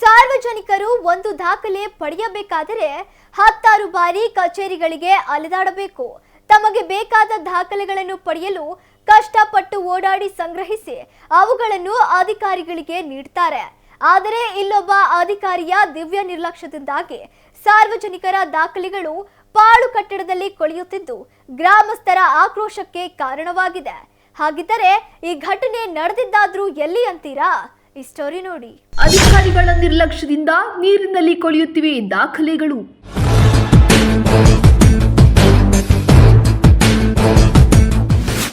ಸಾರ್ವಜನಿಕರು ಒಂದು ದಾಖಲೆ ಪಡೆಯಬೇಕಾದರೆ ಹತ್ತಾರು ಬಾರಿ ಕಚೇರಿಗಳಿಗೆ ಅಲೆದಾಡಬೇಕು. ತಮಗೆ ಬೇಕಾದ ದಾಖಲೆಗಳನ್ನು ಪಡೆಯಲು ಕಷ್ಟಪಟ್ಟು ಓಡಾಡಿ ಸಂಗ್ರಹಿಸಿ ಅವುಗಳನ್ನು ಅಧಿಕಾರಿಗಳಿಗೆ ನೀಡ್ತಾರೆ. ಆದರೆ ಇಲ್ಲೊಬ್ಬ ಅಧಿಕಾರಿಯ ದಿವ್ಯ ನಿರ್ಲಕ್ಷ್ಯದಿಂದಾಗಿ ಸಾರ್ವಜನಿಕರ ದಾಖಲೆಗಳು ಪಾಳು ಕಟ್ಟಡದಲ್ಲಿ ಕೊಳೆಯುತ್ತಿದ್ದು ಗ್ರಾಮಸ್ಥರ ಆಕ್ರೋಶಕ್ಕೆ ಕಾರಣವಾಗಿದೆ. ಹಾಗಿದ್ದರೆ ಈ ಘಟನೆ ನಡೆದಿದ್ದಾದ್ರೂ ಎಲ್ಲಿ ಅಂತೀರಾ? ಈ ಸ್ಟೋರಿ ನೋಡಿ. ಅಧಿಕಾರಿಗಳ ನಿರ್ಲಕ್ಷ್ಯದಿಂದ ನೀರಿನಲ್ಲಿ ಕೊಳೆಯುತ್ತಿವೆ ದಾಖಲೆಗಳು.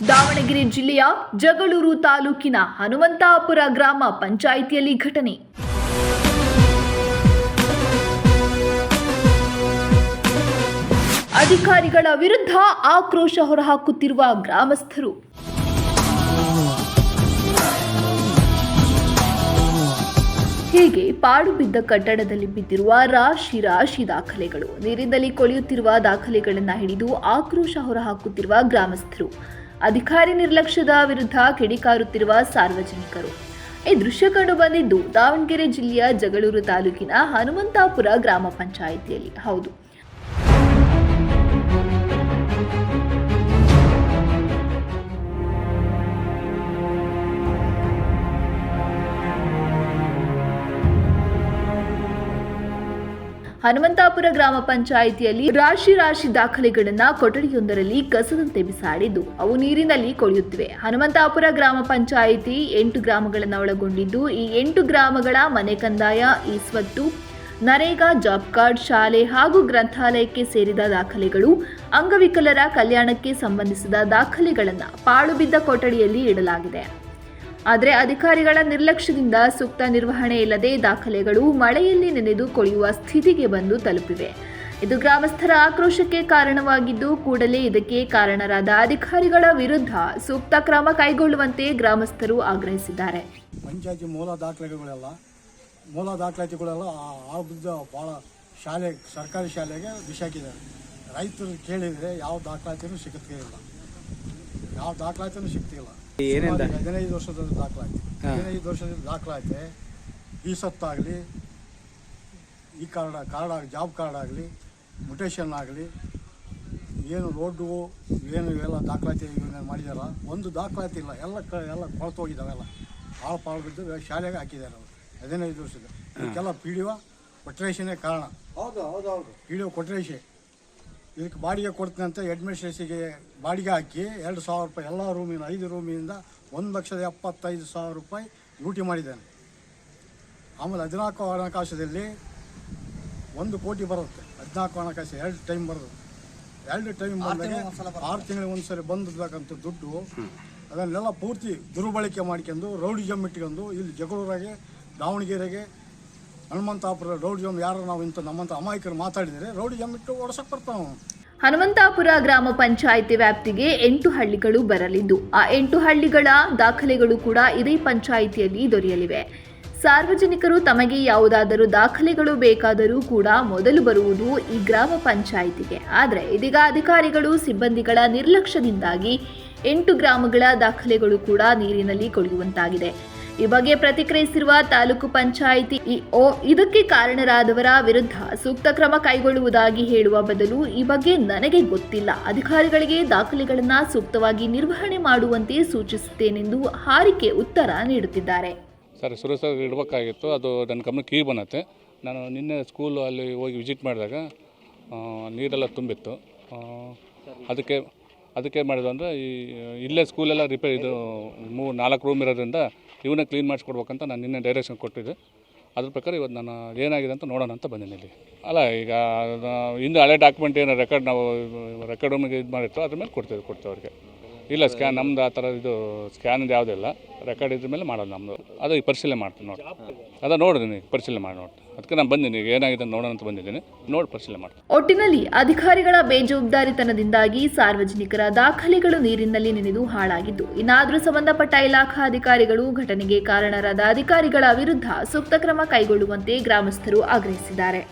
ದಾವಣಗೆರೆ ಜಿಲ್ಲೆಯ ಜಗಳೂರು ತಾಲೂಕಿನ ಹನುಮಂತಾಪುರ ಗ್ರಾಮ ಪಂಚಾಯಿತಿಯಲ್ಲಿ ಘಟನೆ. ಅಧಿಕಾರಿಗಳ ವಿರುದ್ಧ ಆಕ್ರೋಶ ಹೊರಹಾಕುತ್ತಿರುವ ಗ್ರಾಮಸ್ಥರು. ಹೀಗೆ ಪಾಡು ಬಿದ್ದ ಕಟ್ಟಡದಲ್ಲಿ ಬಿದ್ದಿರುವ ರಾಶಿ ರಾಶಿ ದಾಖಲೆಗಳು ನೀರಿನಲ್ಲಿ ಕೊಳೆಯುತ್ತಿರುವ ದಾಖಲೆಗಳನ್ನು ಹಿಡಿದು ಆಕ್ರೋಶ ಹೊರಹಾಕುತ್ತಿರುವ ಗ್ರಾಮಸ್ಥರು, ಅಧಿಕಾರಿ ನಿರ್ಲಕ್ಷ್ಯದ ವಿರುದ್ಧ ಕಿಡಿಕಾರುತ್ತಿರುವ ಸಾರ್ವಜನಿಕರು. ಈ ದೃಶ್ಯ ಕಂಡು ಬಂದಿದ್ದು ದಾವಣಗೆರೆ ಜಿಲ್ಲೆಯ ಜಗಳೂರು ತಾಲೂಕಿನ ಹನುಮಂತಾಪುರ ಗ್ರಾಮ ಪಂಚಾಯಿತಿಯಲ್ಲಿ. ಹೌದು ಹನುಮಂತಾಪುರ ಗ್ರಾಮ ಪಂಚಾಯಿತಿಯಲ್ಲಿ ರಾಶಿ ರಾಶಿ ದಾಖಲೆಗಳನ್ನ ಕೊಠಡಿಯೊಂದರಲ್ಲಿ ಕಸದಂತೆ ಬಿಸಾಡಿದ್ದು. ಅವು ನೀರಿನಲ್ಲಿ ಕೊಳೆಯುತ್ತಿವೆ. ಹನುಮಂತಾಪುರ ಗ್ರಾಮ ಪಂಚಾಯಿತಿ ಎಂಟು ಗ್ರಾಮಗಳನ್ನು ಒಳಗೊಂಡಿದ್ದು, ಈ ಎಂಟು ಗ್ರಾಮಗಳ ಮನೆ ಕಂದಾಯ, ಈ ಸ್ವತ್ತು, ನರೇಗಾ ಜಾಬ್ ಕಾರ್ಡ್ ಶಾಲೆ ಹಾಗೂ ಗ್ರಂಥಾಲಯಕ್ಕೆ ಸೇರಿದ ದಾಖಲೆಗಳು, ಅಂಗವಿಕಲರ ಕಲ್ಯಾಣಕ್ಕೆ ಸಂಬಂಧಿಸಿದ ದಾಖಲೆಗಳನ್ನು ಪಾಳುಬಿದ್ದ ಕೊಠಡಿಯಲ್ಲಿ ಇಡಲಾಗಿದೆ. ಆದರೆ ಅಧಿಕಾರಿಗಳ ನಿರ್ಲಕ್ಷ್ಯದಿಂದ ಸೂಕ್ತ ನಿರ್ವಹಣೆ ಇಲ್ಲದೆ ದಾಖಲೆಗಳು ಮಳೆಯಲ್ಲಿ ನೆನೆದು ಕೊಳೆಯುವ ಸ್ಥಿತಿಗೆ ಬಂದು ತಲುಪಿವೆ. ಇದು ಗ್ರಾಮಸ್ಥರ ಆಕ್ರೋಶಕ್ಕೆ ಕಾರಣವಾಗಿದ್ದು ಕೂಡಲೇ ಇದಕ್ಕೆ ಕಾರಣರಾದ ಅಧಿಕಾರಿಗಳ ವಿರುದ್ಧ ಸೂಕ್ತ ಕ್ರಮ ಕೈಗೊಳ್ಳುವಂತೆ ಗ್ರಾಮಸ್ಥರು ಆಗ್ರಹಿಸಿದ್ದಾರೆ. ಪಂಚಾಯತಿ ಮೂಲ ದಾಖಲೆಗಳೆಲ್ಲ, ಮೂಲ ದಾಖಲಾತಿಗಳೆಲ್ಲ ಆಗಿದ್ದ ಭಾಳ ಶಾಲೆ, ಸರ್ಕಾರಿ ಶಾಲೆಗೆ ಬಿಸಾಕಿದ್ದಾರೆ ರೈತರು ಕೇಳಿದರೆ ಯಾವ ದಾಖಲಾತಿನೂ ಸಿಗುತ್ತಿಲ್ಲ ಯಾವ ದಾಖಲಾತಿನೂ ಸಿಗ್ತಿಲ್ಲ. ಹದಿನೈದು ವರ್ಷದ ದಾಖಲಾತಿ. ಹದಿನೈದು ವರ್ಷದ ದಾಖಲಾತಿ ಈ ಸತ್ತಾಗಲಿ ಈ ಕಾರ್ಡ್ ಕಾರ್ಡ್ ಆಗಲಿ ಜಾಬ್ ಕಾರ್ಡ್ ಆಗಲಿ ಮುಟೇಷನ್ ಆಗಲಿ ಏನು ರೋಡು ಏನು ಇವೆಲ್ಲ ದಾಖಲಾತಿ ಮಾಡಿದಾರ? ಒಂದು ದಾಖಲಾತಿ ಇಲ್ಲ. ಎಲ್ಲ ಕ ಎಲ್ಲ ಕೊಳತು ಹೋಗಿದ್ದಾವೆಲ್ಲ ಭಾಳ ಪಾಳು ಬಿದ್ದು ಶಾಲೆಗೆ ಹಾಕಿದ್ದಾರೆ ಅವರು. ಹದಿನೈದು ವರ್ಷದ. ಇದಕ್ಕೆಲ್ಲ ಪಿ ಡಿ ಒ ಕೊಟ್ರೇಷನೇ ಕಾರಣ. ಹೌದು ಹೌದು ಹೌದು. ಪಿ ಡಿ ಒ ಕೊಟ್ರೇಶೆ. ಇದಕ್ಕೆ ಬಾಡಿಗೆ ಕೊಡ್ತೀನಿ ಅಂತ ಅಡ್ಮಿನಿಸ್ಟ್ರೇಷನ್ಗೆ ಬಾಡಿಗೆ ಹಾಕಿ ಎರಡು ಸಾವಿರ ರೂಪಾಯಿ ಎಲ್ಲ ರೂಮಿನ ಐದು ರೂಮಿನಿಂದ ಒಂದು ಲಕ್ಷದ ಎಪ್ಪತ್ತೈದು ಸಾವಿರ ರೂಪಾಯಿ ಲೂಟಿ ಮಾಡಿದ್ದೇನೆ. ಆಮೇಲೆ ಹದಿನಾಲ್ಕು ಹಣಕಾಸದಲ್ಲಿ ಒಂದು ಕೋಟಿ ಬರುತ್ತೆ. ಹದಿನಾಲ್ಕು ಹಣಕಾಸು ಎರಡು ಟೈಮ್ ಬರೋದು. ಎರಡು ಟೈಮ್ ಬಂದಾಗ ಆರು ತಿಂಗಳಿಗೆ ಒಂದು ಸರಿ ಬಂದಿರ್ತಕ್ಕಂಥ ದುಡ್ಡು ಅದನ್ನೆಲ್ಲ ಪೂರ್ತಿ ದುರ್ಬಳಕೆ ಮಾಡ್ಕೊಂಡು ರೌಡಿ ಜಮ್ಮಿಟ್ಕೊಂಡು ಇಲ್ಲಿ ಜಗಳೂರಾಗೆ ದಾವಣಗೆರೆಗೆ ಹನುಮಂತಾಪುರ ರೌಡಿ ಜಮ್ ಯಾರು ನಾವು ಇಂಥ ನಮ್ಮಂತ ಅಮಾಯಕರು ಮಾತಾಡಿದರೆ ರೌಡಿ ಜಮ್ ಇಟ್ಟು ಓಡಿಸಕ್ಕೆ ಬರ್ತಾವ ಹನುಮಂತಾಪುರ ಗ್ರಾಮ ಪಂಚಾಯಿತಿ ವ್ಯಾಪ್ತಿಗೆ ಎಂಟು ಹಳ್ಳಿಗಳು ಬರಲಿದ್ದು, ಆ ಎಂಟು ಹಳ್ಳಿಗಳ ದಾಖಲೆಗಳು ಕೂಡ ಇದೇ ಪಂಚಾಯಿತಿಯಲ್ಲಿ ದೊರೆಯಲಿವೆ. ಸಾರ್ವಜನಿಕರು ತಮಗೆ ಯಾವುದಾದರೂ ದಾಖಲೆಗಳು ಬೇಕಾದರೂ ಕೂಡ ಮೊದಲು ಬರುವುದು ಈ ಗ್ರಾಮ ಪಂಚಾಯಿತಿಗೆ. ಆದರೆ ಇದೀಗ ಅಧಿಕಾರಿಗಳು, ಸಿಬ್ಬಂದಿಗಳ ನಿರ್ಲಕ್ಷ್ಯದಿಂದಾಗಿ ಎಂಟು ಗ್ರಾಮಗಳ ದಾಖಲೆಗಳು ಕೂಡ ನೀರಿನಲ್ಲಿ ಕೊಳೆಯುವಂತಾಗಿದೆ. ಈ ಬಗ್ಗೆ ಪ್ರತಿಕ್ರಿಯಿಸಿರುವ ತಾಲೂಕು ಪಂಚಾಯಿತಿ ಇಒ, ಇದಕ್ಕೆ ಕಾರಣರಾದವರ ವಿರುದ್ಧ ಸೂಕ್ತ ಕ್ರಮ ಕೈಗೊಳ್ಳುವುದಾಗಿ ಹೇಳುವ ಬದಲು ಈ ಬಗ್ಗೆ ನನಗೆ ಗೊತ್ತಿಲ್ಲ. ಅಧಿಕಾರಿಗಳಿಗೆ ದಾಖಲೆಗಳನ್ನು ಸೂಕ್ತವಾಗಿ ನಿರ್ವಹಣೆ ಮಾಡುವಂತೆ ಸೂಚಿಸುತ್ತೇನೆಂದು ಹಾರಿಕೆ ಉತ್ತರ ನೀಡುತ್ತಿದ್ದಾರೆ. ಸರ್ ಸುರಸರ್ ಇಡಬೇಕಾಗಿತ್ತು ಅದು ನನ್ನ ಗಮನಕ್ಕೆ ಈಗ ಬಂದತ್ತೆ ನಾನು ನಿನ್ನೆ ಸ್ಕೂಲು ಅಲ್ಲಿ ಹೋಗಿ ವಿಸಿಟ್ ಮಾಡಿದಾಗ ನೀರೆಲ್ಲ ತುಂಬಿತ್ತು. ಅದಕ್ಕೆ ಅದಕ್ಕೆ ಮಾಡಿದ್ರು ಅಂದರೆ ಈ, ಇಲ್ಲೇ ಸ್ಕೂಲೆಲ್ಲ ರಿಪೇರ್ ಇದು ಮೂರು ನಾಲ್ಕು ರೂಮ್ ಇರೋದ್ರಿಂದ ಇವನ್ನೇ ಕ್ಲೀನ್ ಮಾಡಿಸ್ಕೊಡ್ಬೇಕಂತ ನಾನು ನಿನ್ನೆ ಡೈರೆಕ್ಷನ್ ಕೊಟ್ಟಿದ್ದೆ. ಅದ್ರ ಪ್ರಕಾರ ಇವತ್ತು ನಾನು ಏನಾಗಿದೆ ಅಂತ ನೋಡೋಣ ಅಂತ ಬಂದಿನಿ ಇಲ್ಲಿ. ಅಲ್ಲ, ಈಗ ಹಿಂದೆ ಹಳೆ ಡಾಕ್ಯುಮೆಂಟ್ ಏನು ರೆಕಾರ್ಡ್ ನಾವು ರೆಕಾರ್ಡ್ ರೂಮಿಗೆ ಇದು ಮಾಡಿತ್ತು ಅದ್ರ ಮೇಲೆ ಕೊಡ್ತೇವೆ ಕೊಡ್ತೇವೆ ಅವ್ರಿಗೆ. ಇಲ್ಲ ಸ್ಕ್ಯಾನ್ ನಮ್ದು ಆ ಥರ ಇದು ಸ್ಕ್ಯಾನ್ ಯಾವುದಿಲ್ಲ ರೆಕಾರ್ಡ್ ಇದ್ರ ಮೇಲೆ ಮಾಡೋದು ನಮ್ಮದು ಅದು ಪರಿಶೀಲನೆ ಮಾಡ್ತೀನಿ ನೋಡಿ. ಅದ ನೋಡಿದ್ದೀನಿ ಪರಿಶೀಲನೆ ಮಾಡಿ ನೋಡಿ. ಅದಕ್ಕೆ ನಾನು ಬಂದಿದ್ದೀನಿ ಈಗ ಏನಾಗಿದೆ ನೋಡೋಣ ಅಂತ ಬಂದಿದ್ದೀನಿ ನೋಡಿ, ಪರಿಶೀಲನೆ ಮಾಡ್ತೀನಿ ಒಟ್ಟಿನಲ್ಲಿ ಅಧಿಕಾರಿಗಳ ಬೇಜವಾಬ್ದಾರಿತನದಿಂದಾಗಿ ಸಾರ್ವಜನಿಕರ ದಾಖಲೆಗಳು ನೀರಿನಲ್ಲಿ ನೆನೆದು ಹಾಳಾಗಿದ್ದು, ಇನ್ನಾದರೂ ಸಂಬಂಧಪಟ್ಟ ಇಲಾಖಾ ಅಧಿಕಾರಿಗಳು ಘಟನೆಗೆ ಕಾರಣರಾದ ಅಧಿಕಾರಿಗಳ ವಿರುದ್ಧ ಸೂಕ್ತ ಕ್ರಮ ಕೈಗೊಳ್ಳುವಂತೆ ಗ್ರಾಮಸ್ಥರು ಆಗ್ರಹಿಸಿದ್ದಾರೆ.